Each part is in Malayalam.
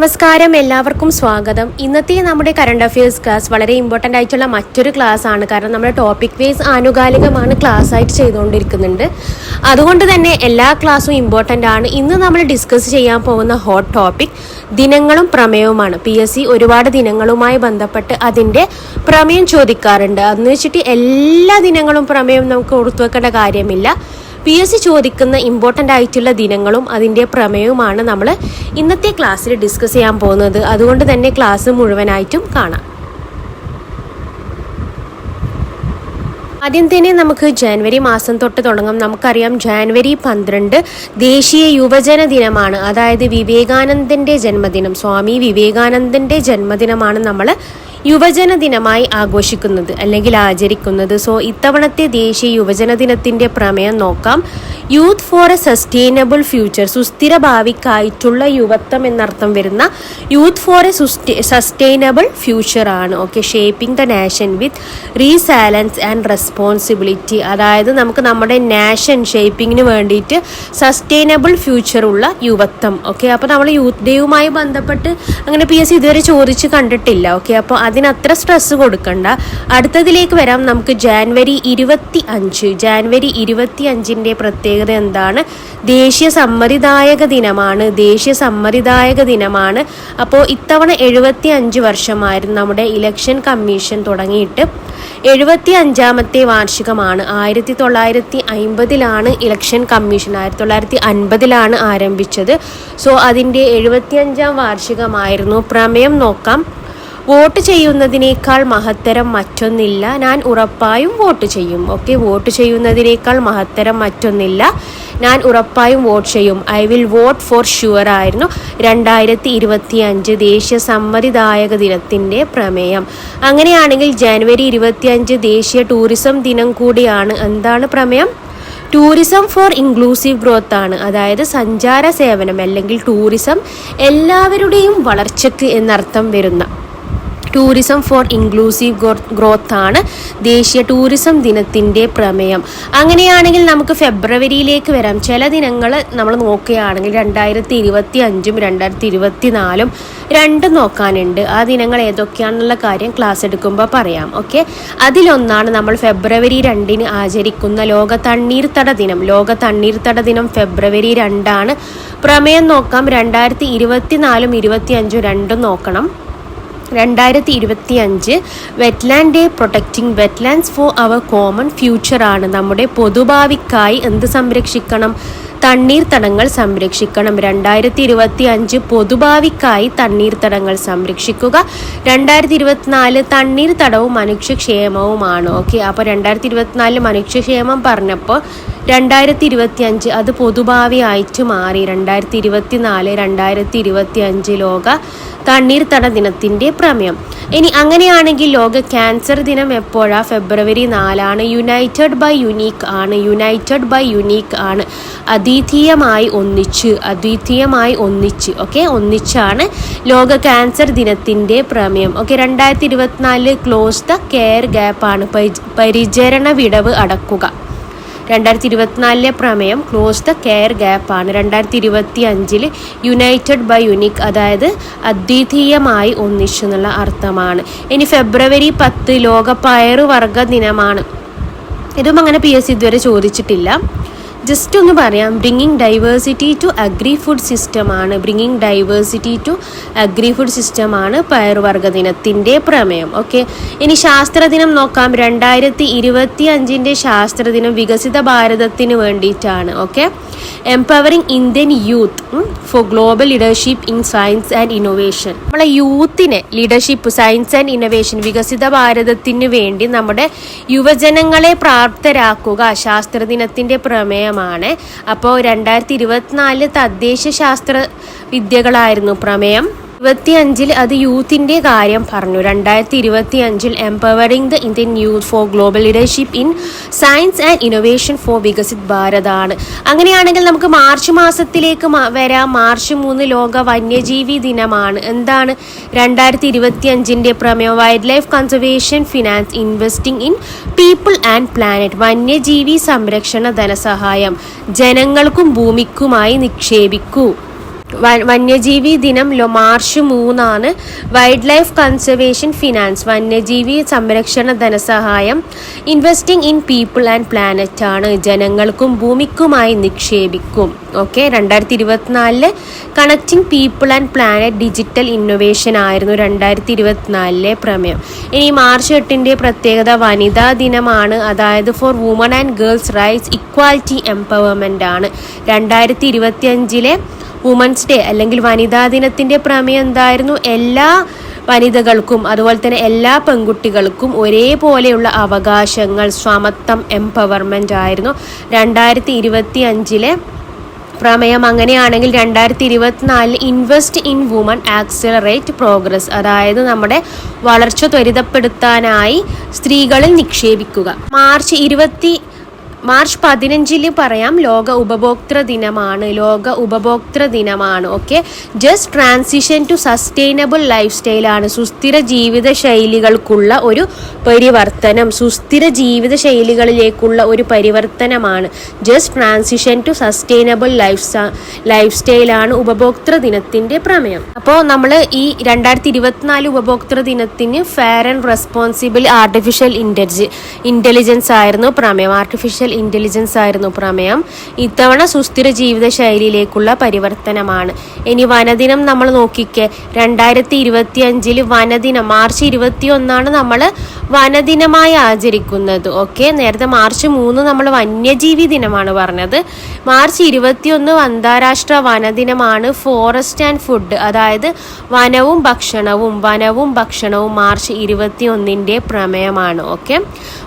നമസ്കാരം എല്ലാവർക്കും സ്വാഗതം. ഇന്നത്തെ നമ്മുടെ കറണ്ട് അഫയേഴ്സ് ക്ലാസ് വളരെ ഇമ്പോർട്ടന്റ് ആയിട്ടുള്ള മറ്റൊരു ക്ലാസ് ആണ്. കാരണം നമ്മുടെ ടോപ്പിക് വൈസ് ആനുകാലികമാണ് ക്ലാസ് ആയിട്ട് ചെയ്തുകൊണ്ടിരിക്കുന്നുണ്ട്. അതുകൊണ്ട് തന്നെ എല്ലാ ക്ലാസ്സും ഇമ്പോർട്ടന്റ് ആണ്. ഇന്ന് നമ്മൾ ഡിസ്കസ് ചെയ്യാൻ പോകുന്ന ഹോട്ട് ടോപ്പിക് ദിനങ്ങളും പ്രമേയവുമാണ്. പി എസ് സി ഒരുപാട് ദിനങ്ങളുമായി ബന്ധപ്പെട്ട് അതിന്റെ പ്രമേയം ചോദിക്കാറുണ്ട്. അതെന്ന് വെച്ചിട്ട് എല്ലാ ദിനങ്ങളും പ്രമേയം നമുക്ക് ഓർത്തു വെക്കേണ്ട കാര്യമില്ല. പി എസ് സി ചോദിക്കുന്ന ഇമ്പോർട്ടന്റ് ആയിട്ടുള്ള ദിനങ്ങളും അതിന്റെ പ്രമേയവുമാണ് നമ്മൾ ഇന്നത്തെ ക്ലാസ്സിൽ ഡിസ്കസ് ചെയ്യാൻ പോകുന്നത്. അതുകൊണ്ട് തന്നെ ക്ലാസ് മുഴുവനായിട്ടും കാണാം. ആദ്യം തന്നെ നമുക്ക് ജനുവരി മാസം തൊട്ട് തുടങ്ങാം. നമുക്കറിയാം ജനുവരി പന്ത്രണ്ട് ദേശീയ യുവജന ദിനമാണ്. അതായത് വിവേകാനന്ദന്റെ ജന്മദിനം. സ്വാമി വിവേകാനന്ദന്റെ ജന്മദിനമാണ് നമ്മൾ യുവജന ദിനമായി ആഘോഷിക്കുന്നത് അല്ലെങ്കിൽ ആചരിക്കുന്നത്. സോ ഇത്തവണത്തെ ദേശീയ യുവജന ദിനത്തിന്റെ പ്രമേയം നോക്കാം. Youth for a sustainable future സുസ്ഥിര ഭാവിക്കായിട്ടുള്ള യുവത്വം എന്നർത്ഥം വരുന്ന youth for a sustainable future ആണ്. Okay shaping the nation with resilience and responsibility അതായത് നമുക്ക് നമ്മുടെ നാഷൻ ഷേപ്പിങ്ങിന് വേണ്ടിയിട്ട് സസ്റ്റൈനബിൾ ഫ്യൂച്ചർ ഉള്ള യുവത്വം. ഓക്കെ അപ്പോൾ നമ്മൾ യൂത്ത് ഡേയുമായി ബന്ധപ്പെട്ട് അങ്ങനെ പി എസ് ഇതുവരെ ചോദിച്ച് കണ്ടിട്ടില്ല. ഓക്കെ അപ്പോൾ അതിനത്ര സ്ട്രെസ് കൊടുക്കണ്ട. അടുത്തതിലേക്ക് വരാം. നമുക്ക് ജാൻവരി ഇരുപത്തി അഞ്ച് ജാൻവരി ഇരുപത്തി അഞ്ചിന്റെ പ്രത്യേകത എന്താണ്? ദേശീയ സമ്മതിദായക ദിനമാണ്. ദേശീയ സമ്മതിദായക ദിനമാണ്. അപ്പോൾ ഇത്തവണ എഴുപത്തി അഞ്ച് വർഷമായിരുന്നു നമ്മുടെ ഇലക്ഷൻ കമ്മീഷൻ തുടങ്ങിയിട്ട്. എഴുപത്തി അഞ്ചാമത്തെ വാർഷികമാണ്. ആയിരത്തി തൊള്ളായിരത്തി അമ്പതിലാണ് ഇലക്ഷൻ കമ്മീഷൻ ആയിരത്തി തൊള്ളായിരത്തി അൻപതിലാണ് ആരംഭിച്ചത്. സോ അതിന്റെ എഴുപത്തി അഞ്ചാം വാർഷികമായിരുന്നു. പ്രമേയം നോക്കാം. വോട്ട് ചെയ്യുന്നതിനേക്കാൾ മഹത്തരം മറ്റൊന്നില്ല. ഞാൻ ഉറപ്പായും വോട്ട് ചെയ്യും. ഓക്കെ വോട്ട് ചെയ്യുന്നതിനേക്കാൾ മഹത്തരം മറ്റൊന്നില്ല. ഞാൻ ഉറപ്പായും വോട്ട് ചെയ്യും. I will vote for sure ആയിരുന്നു രണ്ടായിരത്തി ഇരുപത്തി അഞ്ച് ദേശീയ സമ്മതിദായക ദിനത്തിന്റെ പ്രമേയം. അങ്ങനെയാണെങ്കിൽ ജനുവരി ഇരുപത്തി അഞ്ച് ദേശീയ ടൂറിസം ദിനം കൂടിയാണ് എന്താണ് പ്രമേയം? ടൂറിസം ഫോർ ഇൻക്ലൂസീവ് ഗ്രോത്ത് ആണ്. അതായത് സഞ്ചാര സേവനം അല്ലെങ്കിൽ ടൂറിസം എല്ലാവരുടെയും വളർച്ചയ്ക്ക് എന്നർത്ഥം വരുന്ന ടൂറിസം ഫോർ ഇൻക്ലൂസീവ് ഗ്രോത്ത് ആണ് ദേശീയ ടൂറിസം ദിനത്തിന്റെ പ്രമേയം. അങ്ങനെയാണെങ്കിൽ നമുക്ക് ഫെബ്രുവരിയിലേക്ക് വരാം. ചില ദിനങ്ങൾ നമ്മൾ നോക്കുകയാണെങ്കിൽ രണ്ടായിരത്തി ഇരുപത്തി അഞ്ചും രണ്ടായിരത്തി ഇരുപത്തി നാലും രണ്ടും നോക്കാനുണ്ട്. ആ ദിനങ്ങൾ ഏതൊക്കെയാണെന്നുള്ള കാര്യം ക്ലാസ് എടുക്കുമ്പോൾ പറയാം. ഓക്കെ? അതിലൊന്നാണ് നമ്മൾ ഫെബ്രുവരി രണ്ടിന് ആചരിക്കുന്ന ലോക തണ്ണീർത്തട ദിനം. ലോക തണ്ണീർത്തട ദിനം ഫെബ്രുവരി രണ്ടാണ്. പ്രമേയം നോക്കാം. രണ്ടായിരത്തി ഇരുപത്തി നാലും ഇരുപത്തി അഞ്ചും രണ്ടും നോക്കണം. രണ്ടായിരത്തി ഇരുപത്തി അഞ്ച് wetland day protecting wetlands for our common future ആണ്. നമ്മുടെ പൊതുഭാവിക്കായി എന്ത് സംരക്ഷിക്കണം? തണ്ണീർത്തടങ്ങൾ സംരക്ഷിക്കണം. രണ്ടായിരത്തി ഇരുപത്തി അഞ്ച് പൊതുഭാവിക്കായി തണ്ണീർത്തടങ്ങൾ സംരക്ഷിക്കുക. രണ്ടായിരത്തി ഇരുപത്തിനാല് തണ്ണീർത്തടവും മനുഷ്യക്ഷേമവുമാണ്. ഓക്കെ അപ്പോൾ രണ്ടായിരത്തി ഇരുപത്തിനാലിൽ മനുഷ്യക്ഷേമം പറഞ്ഞപ്പോൾ രണ്ടായിരത്തി ഇരുപത്തി അഞ്ച് അത് പൊതുഭാവി ആയിട്ട് മാറി. രണ്ടായിരത്തി ഇരുപത്തി നാല് രണ്ടായിരത്തി ഇരുപത്തി അഞ്ച് ലോക തണ്ണീർത്തട ദിനത്തിന്റെ പ്രമേയം. ഇനി അങ്ങനെയാണെങ്കിൽ ലോക ക്യാൻസർ ദിനം എപ്പോഴാണ് ഫെബ്രുവരി നാലാണ്. യുണൈറ്റഡ് ബൈ യുനീക്ക് ആണ്. യുണൈറ്റഡ് ബൈ യുനീക്ക് ആണ് അദ്വിതീയമായി ഒന്നിച്ച് അദ്വിതീയമായി ഒന്നിച്ച് ഓക്കെ? ഒന്നിച്ചാണ് ലോക ക്യാൻസർ ദിനത്തിന്റെ പ്രമേയം. ഓക്കെ രണ്ടായിരത്തി ഇരുപത്തിനാലിൽ ക്ലോസ് ദ കെയർ ഗ്യാപ്പാണ്. പരിചരണ വിടവ് അടക്കുക. രണ്ടായിരത്തി ഇരുപത്തിനാലിലെ പ്രമേയം ക്ലോസ് ദ കെയർ ഗ്യാപ്പാണ് രണ്ടായിരത്തി ഇരുപത്തി അഞ്ചിൽ യുണൈറ്റഡ് ബൈ യുനിക് അതായത് അദ്വിതീയമായി ഒന്നിച്ചു എന്നുള്ള അർത്ഥമാണ്. ഇനി ഫെബ്രുവരി പത്ത് ലോക പയറുവർഗ ദിനമാണ്. ഇതും അങ്ങനെ പി എസ് ഇതുവരെ ചോദിച്ചിട്ടില്ല. ജസ്റ്റ് ഒന്ന് പറയാം. Bringing diversity to agri food സിസ്റ്റമാണ് bringing diversity to agri food സിസ്റ്റമാണ് പയർവർഗ ദിനത്തിന്റെ പ്രമേയം. ഓക്കെ ഇനി ശാസ്ത്രദിനം നോക്കാം. രണ്ടായിരത്തി ഇരുപത്തി അഞ്ചിന്റെ ശാസ്ത്രദിനം വികസിത ഭാരതത്തിന് വേണ്ടിയിട്ടാണ്. Okay empowering Indian youth for global leadership in science and innovation നമ്മളെ യൂത്തിനെ ലീഡർഷിപ്പ് സയൻസ് ആൻഡ് ഇന്നോവേഷൻ വികസിത ഭാരതത്തിന് വേണ്ടി നമ്മുടെ യുവജനങ്ങളെ പ്രാപ്തരാക്കുക ശാസ്ത്രദിനത്തിന്റെ പ്രമേയമാണ്. അപ്പോൾ രണ്ടായിരത്തി ഇരുപത്തിനാലിൽ തദ്ദേശ ശാസ്ത്ര വിദ്യകളായിരുന്നു പ്രമേയം. ഇരുപത്തി അഞ്ചിൽ അത് യൂത്തിന്റെ കാര്യം പറഞ്ഞു. രണ്ടായിരത്തി ഇരുപത്തി അഞ്ചിൽ empowering the Indian youth for global leadership in science and innovation for Viksit ആണ്. അങ്ങനെയാണെങ്കിൽ നമുക്ക് മാർച്ച് മാസത്തിലേക്ക് വരാം. മാർച്ച് മൂന്ന് ലോക വന്യജീവി ദിനമാണ്. എന്താണ്? രണ്ടായിരത്തി ഇരുപത്തി അഞ്ചിന്റെ പ്രമേയം wild life conservation finance investing in people and planet വന്യജീവി സംരക്ഷണ ധനസഹായം. ജനങ്ങൾക്കും ഭൂമിക്കുമായി നിക്ഷേപിക്കൂ. വന്യജീവി ദിനം മാർച്ച് മൂന്നാണ്. വൈൽഡ് ലൈഫ് കൺസർവേഷൻ ഫിനാൻസ് വന്യജീവി സംരക്ഷണ ധനസഹായം investing in people and planet ആണ്. ജനങ്ങൾക്കും ഭൂമിക്കുമായി നിക്ഷേപിക്കും. ഓക്കെ രണ്ടായിരത്തി ഇരുപത്തിനാലിൽ connecting people and planet digital innovation ആയിരുന്നു രണ്ടായിരത്തി ഇരുപത്തിനാലിലെ പ്രമേയം. ഇനി മാർച്ച് എട്ടിന്റെ പ്രത്യേകത വനിതാ ദിനമാണ്. അതായത് for women and girls rights equality empowerment ആണ്. രണ്ടായിരത്തി ഇരുപത്തി അഞ്ചിലെ വുമൻസ് ഡേ അല്ലെങ്കിൽ വനിതാ ദിനത്തിന്റെ പ്രമേയം എന്തായിരുന്നു? എല്ലാ വനിതകൾക്കും അതുപോലെ തന്നെ എല്ലാ പെൺകുട്ടികൾക്കും ഒരേപോലെയുള്ള അവകാശങ്ങൾ സമത്വം എംപവർമെന്റ് ആയിരുന്നു. രണ്ടായിരത്തി ഇരുപത്തി അഞ്ചിലെ പ്രമേയം അങ്ങനെയാണെങ്കിൽ രണ്ടായിരത്തി ഇരുപത്തിനാലിൽ invest in women accelerate progress അതായത് നമ്മുടെ വളർച്ച ത്വരിതപ്പെടുത്താനായി സ്ത്രീകളിൽ നിക്ഷേപിക്കുക. മാർച്ച് ഇരുപത്തി മാർച്ച് പതിനഞ്ചിൽ പറയാം ലോക ഉപഭോക്തൃ ദിനമാണ്. ലോക ഉപഭോക്തൃ ദിനമാണ്. Okay? Just transition to sustainable life സ്റ്റൈലാണ് സുസ്ഥിര ജീവിത ശൈലികൾക്കുള്ള ഒരു പരിവർത്തനം. സുസ്ഥിര ജീവിത ശൈലികളിലേക്കുള്ള ഒരു പരിവർത്തനമാണ്. Just transition to sustainable life life സ്റ്റൈലാണ് ഉപഭോക്തൃ ദിനത്തിന്റെ പ്രമേയം. അപ്പോൾ നമ്മൾ ഈ രണ്ടായിരത്തി ഇരുപത്തിനാല് ഉപഭോക്തൃ ദിനത്തിന് fair and responsible artificial intelligence intelligence ആയിരുന്നു പ്രമേയം. ആർട്ടിഫിഷ്യൽ ഇന്റലിജൻസ് ആയിരുന്നു പ്രമേയം. ഇത്തവണ സുസ്ഥിര ജീവിത ശൈലിയിലേക്കുള്ള പരിവർത്തനമാണ്. ഇനി വനദിനം നമ്മൾ നോക്കിക്കെ രണ്ടായിരത്തി ഇരുപത്തി അഞ്ചിൽ വനദിനം മാർച്ച് ഇരുപത്തി ഒന്നാണ് നമ്മൾ വനദിനമായി ആചരിക്കുന്നത്. ഓക്കെ നേരത്തെ മാർച്ച് മൂന്ന് നമ്മൾ വന്യജീവി ദിനമാണ് പറഞ്ഞത്. മാർച്ച് ഇരുപത്തിയൊന്ന് അന്താരാഷ്ട്ര വനദിനമാണ് ഫോറസ്റ്റ് ആൻഡ് ഫുഡ്. അതായത് വനവും ഭക്ഷണവും വനവും ഭക്ഷണവും മാർച്ച് ഇരുപത്തി ഒന്നിന്റെ പ്രമേയമാണ്. ഓക്കെ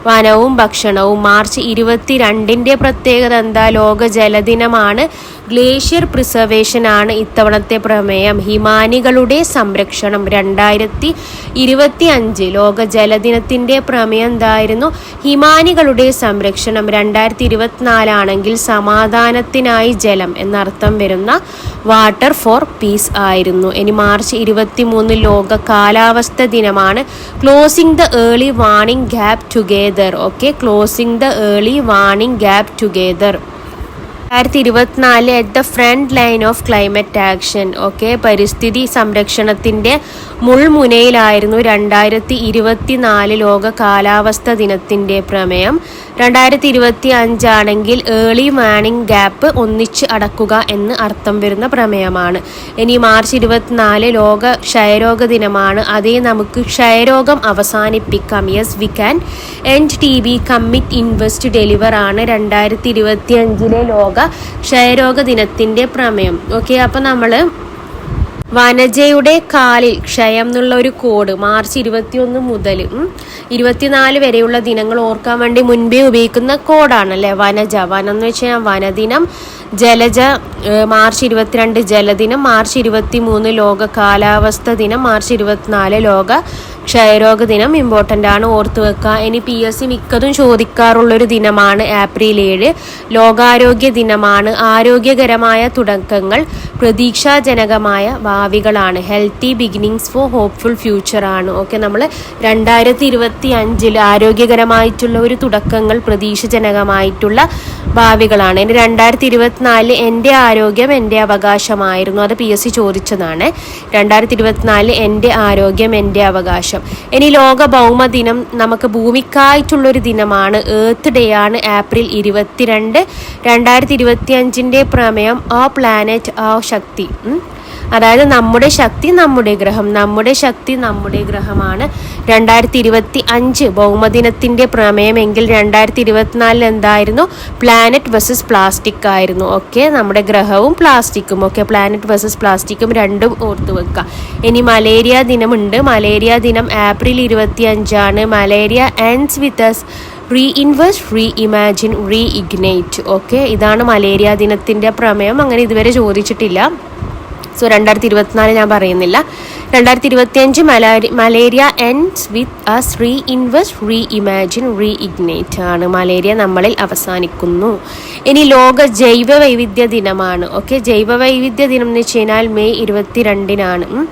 വനവും ഭക്ഷണവും മാർച്ച് ഇരുപത്തി രണ്ടിന്റെ പ്രത്യേകത എന്താ? ലോക ജലദിനമാണ്. ഗ്ലേഷ്യർ പ്രിസർവേഷൻ ആണ് ഇത്തവണത്തെ പ്രമേയം. ഹിമാനികളുടെ സംരക്ഷണം. രണ്ടായിരത്തി ഇരുപത്തി അഞ്ച് ലോക ജലദിനത്തിന്റെ പ്രമേയം എന്തായിരുന്നു? ഹിമാനികളുടെ സംരക്ഷണം രണ്ടായിരത്തി ഇരുപത്തിനാലാണെങ്കിൽ സമാധാനത്തിനായി ജലം എന്നർത്ഥം വരുന്ന വാട്ടർ ഫോർ പീസ് ആയിരുന്നു. ഇനി മാർച്ച് ഇരുപത്തി മൂന്ന് ലോക കാലാവസ്ഥ ദിനമാണ്. Closing the early warning gap together. Okay closing the early warning gap together രണ്ടായിരത്തി ഇരുപത്തിനാല് at the front line of climate action okay പരിസ്ഥിതി സംരക്ഷണത്തിന്റെ മുൾമുനയിലായിരുന്നു രണ്ടായിരത്തി ഇരുപത്തിനാല് ലോക കാലാവസ്ഥ ദിനത്തിന്റെ പ്രമേയം. രണ്ടായിരത്തി ഇരുപത്തി അഞ്ചാണെങ്കിൽ ഏർലി മാണിംഗ് ഗ്യാപ്പ് ഒന്നിച്ച് അടക്കുക എന്ന് അർത്ഥം വരുന്ന പ്രമേയമാണ്. ഇനി മാർച്ച് ഇരുപത്തിനാല് ലോക ക്ഷയരോഗ ദിനമാണ്. അതേ നമുക്ക് ക്ഷയരോഗം അവസാനിപ്പിക്കാം. Yes we can end T B commit invest deliver ആണ് രണ്ടായിരത്തി ഇരുപത്തി അഞ്ചിലെ ലോക ക്ഷയരോഗ ദിനത്തിന്റെ പ്രമേയം. ഓക്കെ അപ്പം നമ്മൾ വനജയുടെ കാലിൽ ക്ഷയം എന്നുള്ള ഒരു കോഡ് മാർച്ച് ഇരുപത്തിയൊന്ന് മുതൽ ഇരുപത്തിനാല് വരെയുള്ള ദിനങ്ങൾ ഓർക്കാൻ വേണ്ടി മുൻപേ ഉപയോഗിക്കുന്ന കോഡാണല്ലേ വനജ. വനം എന്ന് വെച്ചാൽ വനദിനം ജലജ മാർച്ച് ഇരുപത്തിരണ്ട് ജലദിനം മാർച്ച് ഇരുപത്തി മൂന്ന് ലോക കാലാവസ്ഥ ദിനം മാർച്ച് ഇരുപത്തിനാല് ലോക ക്ഷയരോഗ ദിനം ഇമ്പോർട്ടന്റ് ആണ്. ഓർത്ത് വെക്കുക ഇനി പി എസ് സി മിക്കതും ചോദിക്കാറുള്ളൊരു ദിനമാണ് ഏപ്രിൽ ഏഴ്. ലോകാരോഗ്യ ദിനമാണ്. ആരോഗ്യകരമായ തുടക്കങ്ങൾ പ്രതീക്ഷാജനകമായ ഭാവികളാണ്. Healthy beginnings for hopeful future okay. Okay നമ്മൾ രണ്ടായിരത്തി ഇരുപത്തി അഞ്ചിൽ ആരോഗ്യകരമായിട്ടുള്ള ഒരു തുടക്കങ്ങൾ പ്രതീക്ഷജനകമായിട്ടുള്ള ഭാവികളാണ്. ഇനി രണ്ടായിരത്തി ഇരുപത്തിനാലിൽ എന്റെ ആരോഗ്യം എന്റെ അവകാശമായിരുന്നു. അത് പി എസ് സി ചോദിച്ചതാണ്. രണ്ടായിരത്തി ഇരുപത്തിനാലിൽ എന്റെ ആരോഗ്യം എന്റെ അവകാശം ഇനി ലോക ഭൗമ ദിനം നമുക്ക് ഭൂമിക്കായിട്ടുള്ളൊരു ദിനമാണ്. ഏർത്ത് ഡേ ആണ് ഏപ്രിൽ ഇരുപത്തിരണ്ട്. രണ്ടായിരത്തി ഇരുപത്തി അഞ്ചിന്റെ പ്രമേയം ആ പ്ലാനറ്റ് ആ ശക്തി. അതായത് നമ്മുടെ ശക്തി നമ്മുടെ ഗ്രഹം നമ്മുടെ ശക്തി നമ്മുടെ ഗ്രഹമാണ്. രണ്ടായിരത്തി ഇരുപത്തി അഞ്ച് ബഹുമദിനത്തിന്റെ പ്രമേയമെങ്കിൽ രണ്ടായിരത്തി ഇരുപത്തിനാലിൽ എന്തായിരുന്നു? പ്ലാനറ്റ് വേഴ്സസ് പ്ലാസ്റ്റിക് ആയിരുന്നു. ഓക്കെ നമ്മുടെ ഗ്രഹവും പ്ലാസ്റ്റിക്കും ഓക്കെ പ്ലാനറ്റ് വേഴ്സസ് പ്ലാസ്റ്റിക്കും രണ്ടും ഓർത്ത് വെക്കുക ഇനി മലേറിയ ദിനമുണ്ട്. മലേറിയ ദിനം ഏപ്രിൽ ഇരുപത്തി അഞ്ചാണ് malaria ends with us reinvest reimagine reignite okay ഇതാണ് മലേറിയ ദിനത്തിന്റെ പ്രമേയം. അങ്ങനെ ഇതുവരെ ചോദിച്ചിട്ടില്ല. സോ രണ്ടായിരത്തി ഇരുപത്തിനാല് ഞാൻ പറയുന്നില്ല. രണ്ടായിരത്തി ഇരുപത്തിയഞ്ച് മലാരി malaria ends with us reinvest reimagine reignite ആണ്. മലേറിയ നമ്മളിൽ അവസാനിക്കുന്നു. ഇനി ലോക ജൈവ വൈവിധ്യ ദിനമാണ്. ഓക്കെ ജൈവ വൈവിധ്യ ദിനം എന്ന് വെച്ച് കഴിഞ്ഞാൽ May ഇരുപത്തിരണ്ടിനാണ്.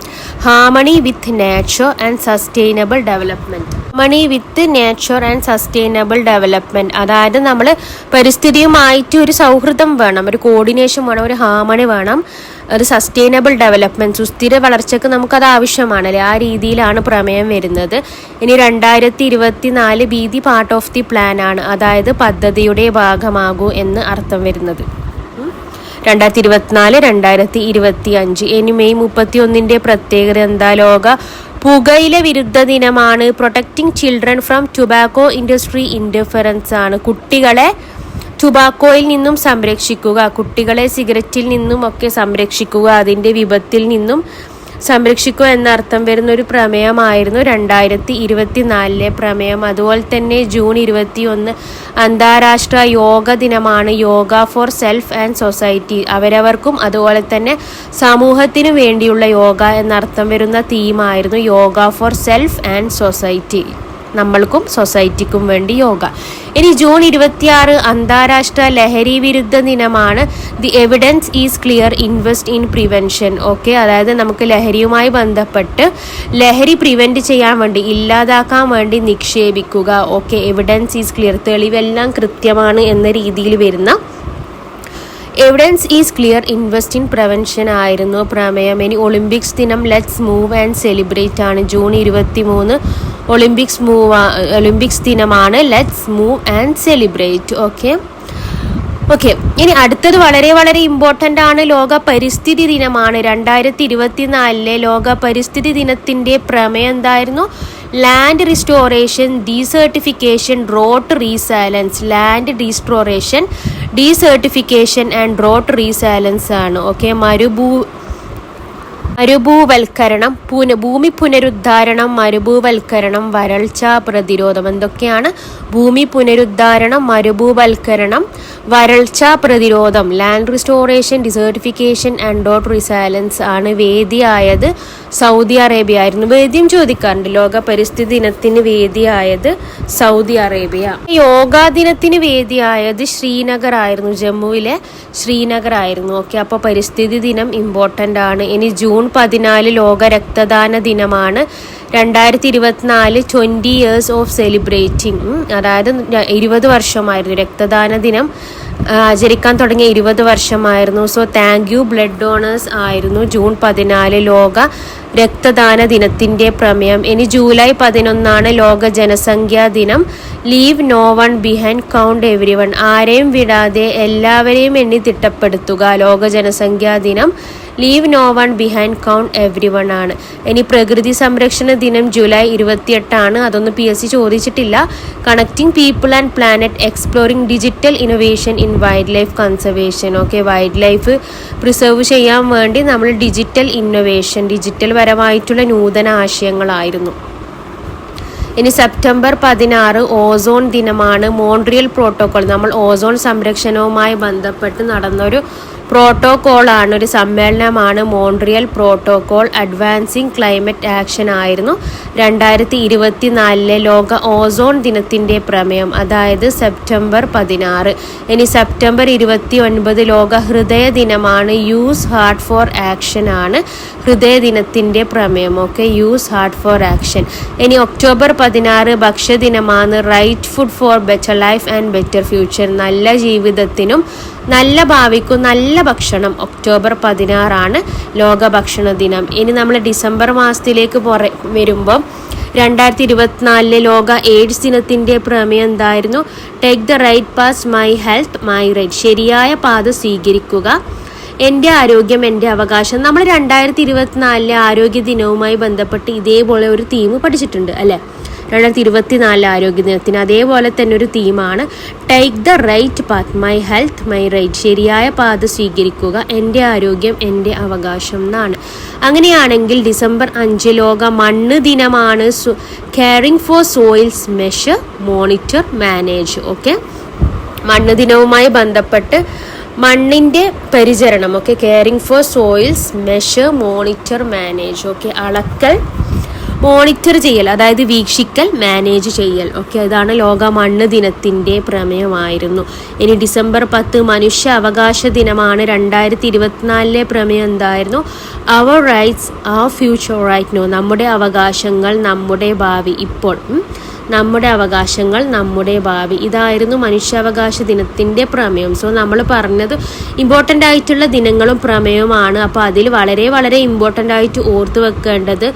Harmony with nature and sustainable development harmony with nature and sustainable development അതായത് നമ്മൾ പരിസ്ഥിതിയുമായിട്ട് ഒരു സൗഹൃദം വേണം. ഒരു കോർഡിനേഷൻ വേണം. ഒരു ഹാമണി വേണം. ഒരു സസ്റ്റൈനബിൾ ഡെവലപ്മെന്റ് സുസ്ഥിര വളർച്ചയ്ക്ക് നമുക്കത് ആവശ്യമാണല്ലേ? ആ രീതിയിലാണ് പ്രമേയം വരുന്നത്. ഇനി രണ്ടായിരത്തി ഇരുപത്തി നാല് ഭീതി പാർട്ട് ഓഫ് ദി പ്ലാൻ ആണ്. അതായത് പദ്ധതിയുടെ ഭാഗമാകൂ എന്ന് അർത്ഥം വരുന്നത്. രണ്ടായിരത്തി ഇരുപത്തിനാല് രണ്ടായിരത്തി ഇരുപത്തി അഞ്ച് ഇനി മെയ് മുപ്പത്തി ഒന്നിന്റെ പ്രത്യേകത എന്താ ലോക? പുകയില വിരുദ്ധ ദിനമാണ്. Protecting children from tobacco industry interference ആണ്. കുട്ടികളെ ടുബാക്കോയിൽ നിന്നും സംരക്ഷിക്കുക കുട്ടികളെ സിഗരറ്റിൽ നിന്നും ഒക്കെ സംരക്ഷിക്കുക അതിന്റെ വിപത്തിൽ നിന്നും സംരക്ഷിക്കുക എന്നർത്ഥം വരുന്ന ഒരു പ്രമേയമായിരുന്നു രണ്ടായിരത്തി ഇരുപത്തിനാലിലെ പ്രമേയം. അതുപോലെ തന്നെ ജൂൺ ഇരുപത്തി ഒന്ന് അന്താരാഷ്ട്ര യോഗ ദിനമാണ് yoga for self and society. അവരവർക്കും അതുപോലെ തന്നെ സമൂഹത്തിനു വേണ്ടിയുള്ള യോഗ എന്നർത്ഥം വരുന്ന തീമായിരുന്നു yoga for self and society. നമ്മൾക്കും സൊസൈറ്റിക്കും വേണ്ടി യോഗ. ഇനി ജൂൺ ഇരുപത്തിയാറ് അന്താരാഷ്ട്ര ലഹരി വിരുദ്ധ ദിനമാണ്. The evidence is clear invest in prevention. Okay അതായത് നമുക്ക് ലഹരിയുമായി ബന്ധപ്പെട്ട് ലഹരി പ്രിവെന്റ് ചെയ്യാൻ വേണ്ടി ഇല്ലാതാക്കാൻ വേണ്ടി നിക്ഷേപിക്കുക. Okay evidence is clear. തെളിവെല്ലാം കൃത്യമാണ് എന്ന രീതിയിൽ വരുന്ന evidence is clear invest in prevention ആയിരുന്നു പ്രമേയം. ഇനി ഒളിമ്പിക്സ് ദിനം ലെറ്റ്സ് മൂവ് ആൻഡ് സെലിബ്രേറ്റ് ആണ്. ജൂൺ ഇരുപത്തി മൂന്ന് ഒളിമ്പിക്സ് മൂവ് ഒളിമ്പിക്സ് ദിനമാണ്. Let's move and celebrate okay okay ഇനി അടുത്തത് വളരെ വളരെ ഇമ്പോർട്ടന്റ് ആണ്. ലോക പരിസ്ഥിതി ദിനമാണ്. രണ്ടായിരത്തി ഇരുപത്തിനാലിലെ ലോക പരിസ്ഥിതി ദിനത്തിന്റെ പ്രമേയം എന്തായിരുന്നു? Land restoration desertification drought resilience land restoration desertification and drought resilience ആണ്. ഓക്കെ മരുഭൂ മരുഭൂവൽക്കരണം പുന ഭൂമി പുനരുദ്ധാരണം മരുഭൂവൽക്കരണം വരൾച്ച പ്രതിരോധം എന്തൊക്കെയാണ്? ഭൂമി പുനരുദ്ധാരണം മരുഭൂവൽക്കരണം വരൾച്ച പ്രതിരോധം ലാൻഡ് റിസ്റ്റോറേഷൻ ഡിസേർട്ടിഫിക്കേഷൻ ആൻഡ് ഡോട്ട് റിസൈലൻസ് ആണ് വേദിയായത് സൗദി അറേബ്യ ആയിരുന്നു. വേദ്യം ചോദിക്കാറുണ്ട് ലോക പരിസ്ഥിതി ദിനത്തിന് വേദിയായത് സൗദി അറേബ്യ. യോഗാ ദിനത്തിന് വേദിയായത് ശ്രീനഗർ ആയിരുന്നു ജമ്മുവിലെ ശ്രീനഗർ ആയിരുന്നു. ഓക്കെ അപ്പോൾ പരിസ്ഥിതി ദിനം ഇമ്പോർട്ടന്റ് ആണ്. ഇനി ജൂൺ പതിനാല് ലോക രക്തദാന ദിനമാണ്. രണ്ടായിരത്തി ഇരുപത്തിനാല് ട്വന്റി ഇയേഴ്സ് ഓഫ് സെലിബ്രേറ്റിംഗ് അതായത് ഇരുപത് വർഷമായിരുന്നു രക്തദാന ദിനം. ആചരിക്കാൻ തുടങ്ങിയ ഇരുപത് വർഷമായിരുന്നു. So thank you blood donors ആയിരുന്നു ജൂൺ പതിനാല് ലോക രക്തദാന ദിനത്തിന്റെ പ്രമേയം. ഇനി ജൂലൈ പതിനൊന്നാണ് ലോക ജനസംഖ്യാ ദിനം. Leave no one behind count everyone ആരെയും വിടാതെ എല്ലാവരെയും എണ്ണി തിട്ടപ്പെടുത്തുക ലോക ജനസംഖ്യാ ദിനം. Leave no one behind count everyone ആണ്. ഇനി പ്രകൃതി സംരക്ഷണ ദിനം ജൂലൈ ഇരുപത്തിയെട്ടാണ്. അതൊന്നും പി എസ് സി ചോദിച്ചിട്ടില്ല. Connecting people and planet exploring digital innovation in wild life conservation okay wild life preserve ചെയ്യാൻ വേണ്ടി നമ്മൾ ഡിജിറ്റൽ ഇന്നൊവേഷൻ ഡിജിറ്റൽ പരമായിട്ടുള്ള നൂതന ആശയങ്ങളായിരുന്നു. ഇനി സെപ്റ്റംബർ പതിനാറ് ഓസോൺ ദിനമാണ്. മോൺട്രിയൽ പ്രോട്ടോകോൾ നമ്മൾ ഓസോൺ സംരക്ഷണവുമായി ബന്ധപ്പെട്ട് നടന്നൊരു പ്രോട്ടോകോളാണ്. ഒരു സമ്മേളനമാണ് Montreal protocol advancing climate action ആയിരുന്നു. രണ്ടായിരത്തി ഇരുപത്തി നാലിലെ ലോക ഓസോൺ ദിനത്തിന്റെ പ്രമേയം അതായത് സെപ്റ്റംബർ പതിനാറ്. ഇനി സെപ്റ്റംബർ ഇരുപത്തി ഒൻപത് ലോക ഹൃദയ ദിനമാണ്. യൂസ് ഹാർട്ട് ഫോർ ആക്ഷൻ ആണ് ഹൃദയ ദിനത്തിന്റെ പ്രമേയം. Okay use heart for action. ഇനി ഒക്ടോബർ പതിനാറ് ഭക്ഷ്യദിനമാണ് right food for better life and better future. നല്ല ജീവിതത്തിനും നല്ല ഭാവിക്കും നല്ല ഭക്ഷണം ഒക്ടോബർ പതിനാറാണ് ലോക ഭക്ഷണ ദിനം. ഇനി നമ്മൾ ഡിസംബർ മാസത്തിലേക്ക് പുറ വരുമ്പം രണ്ടായിരത്തി ഇരുപത്തിനാലിലെ ലോക എയ്ഡ്സ് ദിനത്തിന്റെ പ്രമേയം എന്തായിരുന്നു? Take the right path my health my right ശരിയായ പാത സ്വീകരിക്കുക. എന്റെ ആരോഗ്യം എന്റെ അവകാശം. നമ്മൾ രണ്ടായിരത്തി ഇരുപത്തിനാലിലെ ആരോഗ്യ ദിനവുമായി ബന്ധപ്പെട്ട് ഇതേപോലെ ഒരു തീം പഠിച്ചിട്ടുണ്ട് അല്ലേ? രണ്ടായിരത്തി ഇരുപത്തിനാലിലെ ആരോഗ്യ ദിനത്തിന് അതേപോലെ തന്നെ ഒരു തീമാണ് take the right path my health my right ശരിയായ പാത സ്വീകരിക്കുക. എന്റെ ആരോഗ്യം എന്റെ അവകാശം എന്നാണ്. അങ്ങനെയാണെങ്കിൽ ഡിസംബർ അഞ്ച് ലോക മണ്ണ് ദിനമാണ്. Caring for soils measure monitor manage okay മണ്ണ് ദിനവുമായി ബന്ധപ്പെട്ട് മണ്ണിന്റെ പരിചരണം. Okay caring for soils measure monitor manage okay അളക്കൽ മോണിറ്റർ ചെയ്യൽ അതായത് വീക്ഷിക്കൽ മാനേജ് ചെയ്യൽ. ഓക്കെ ഇതാണ് ലോക മണ്ണ് ദിനത്തിന്റെ പ്രമേയമായിരുന്നു. ഇനി ഡിസംബർ പത്ത് മനുഷ്യ അവകാശ ദിനമാണ്. രണ്ടായിരത്തി ഇരുപത്തിനാലിലെ പ്രമേയം എന്തായിരുന്നു? Our rights our future right now നമ്മുടെ അവകാശങ്ങൾ നമ്മുടെ ഭാവി. ഇപ്പോൾ നമ്മുടെ അവകാശങ്ങൾ നമ്മുടെ ഭാവി. ഇതായിരുന്നു മനുഷ്യാവകാശ ദിനത്തിന്റെ പ്രമേയം. സോ നമ്മൾ പറഞ്ഞത് ഇമ്പോർട്ടന്റ് ആയിട്ടുള്ള ദിനങ്ങളും പ്രമേയവുമാണ്. അപ്പോൾ അതിൽ വളരെ വളരെ ഇമ്പോർട്ടന്റ് ആയിട്ട് ഓർത്തു വെക്കേണ്ടത്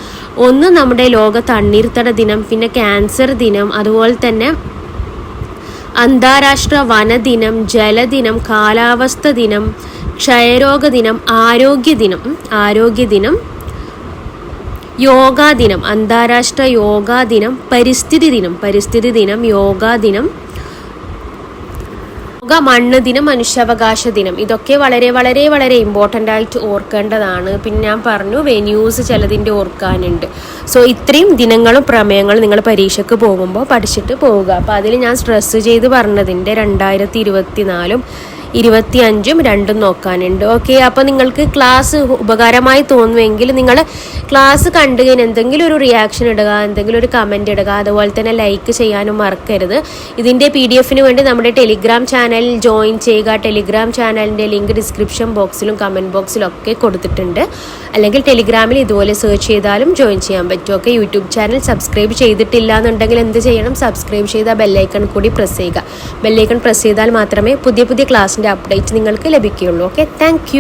ഒന്ന് നമ്മുടെ ലോക തണ്ണീർത്തട ദിനം പിന്നെ ക്യാൻസർ ദിനം അതുപോലെ തന്നെ അന്താരാഷ്ട്ര വനദിനം ജലദിനം കാലാവസ്ഥ ദിനം ക്ഷയരോഗ ദിനം ആരോഗ്യ ദിനം. ആരോഗ്യ ദിനം യോഗാ ദിനം അന്താരാഷ്ട്ര യോഗാ ദിനം പരിസ്ഥിതി ദിനം പരിസ്ഥിതി ദിനം യോഗാ ദിനം യോഗ മണ്ണ് ദിനം മനുഷ്യാവകാശ ദിനം. ഇതൊക്കെ വളരെ വളരെ വളരെ ഇമ്പോർട്ടന്റ് ആയിട്ട് ഓർക്കേണ്ടതാണ്. പിന്നെ ഞാൻ പറഞ്ഞു വെന്യൂസ് ചിലതിന്റെ ഓർക്കാനുണ്ട്. സോ ഇത്രയും ദിനങ്ങളും പ്രമേയങ്ങളും നിങ്ങൾ പരീക്ഷയ്ക്ക് പോകുമ്പോൾ പഠിച്ചിട്ട് പോവുക. അപ്പോൾ അതിൽ ഞാൻ സ്ട്രെസ് ചെയ്ത് പറഞ്ഞതിന്റെ രണ്ടായിരത്തി ഇരുപത്തി നാലും ഇരുപത്തി അഞ്ചും രണ്ടും നോക്കാനുണ്ട്. ഓക്കെ അപ്പോൾ നിങ്ങൾക്ക് ക്ലാസ് ഉപകാരമായി തോന്നുമെങ്കിൽ നിങ്ങൾ ക്ലാസ് കണ്ടു കഴിഞ്ഞാൽ എന്തെങ്കിലും ഒരു റിയാക്ഷൻ ഇടുക എന്തെങ്കിലും ഒരു കമന്റ് ഇടുക അതുപോലെ തന്നെ ലൈക്ക് ചെയ്യാനും മറക്കരുത്. ഇതിന്റെ പി ഡി എഫിന് വേണ്ടി നമ്മുടെ ടെലിഗ്രാം ചാനൽ ജോയിൻ ചെയ്യുക. ടെലിഗ്രാം ചാനലിന്റെ ലിങ്ക് ഡിസ്ക്രിപ്ഷൻ ബോക്സിലും കമന്റ് ബോക്സിലും ഒക്കെ കൊടുത്തിട്ടുണ്ട്. അല്ലെങ്കിൽ ടെലിഗ്രാമിൽ ഇതുപോലെ സെർച്ച് ചെയ്താലും ജോയിൻ ചെയ്യാൻ പറ്റും. ഓക്കെ യൂട്യൂബ് ചാനൽ സബ്സ്ക്രൈബ് ചെയ്തിട്ടില്ല എന്നുണ്ടെങ്കിൽ എന്ത് ചെയ്യണം? സബ്സ്ക്രൈബ് ചെയ്ത ബെല്ലൈക്കൺ കൂടി പ്രസ് ചെയ്യുക. ബെല്ലൈക്കൺ പ്രസ് ചെയ്താൽ മാത്രമേ പുതിയ പുതിയ ക്ലാസ്സിന്റെ അപ്ഡേറ്റ് നിങ്ങൾക്ക് ലഭിക്കുകയുള്ളൂ. Okay thank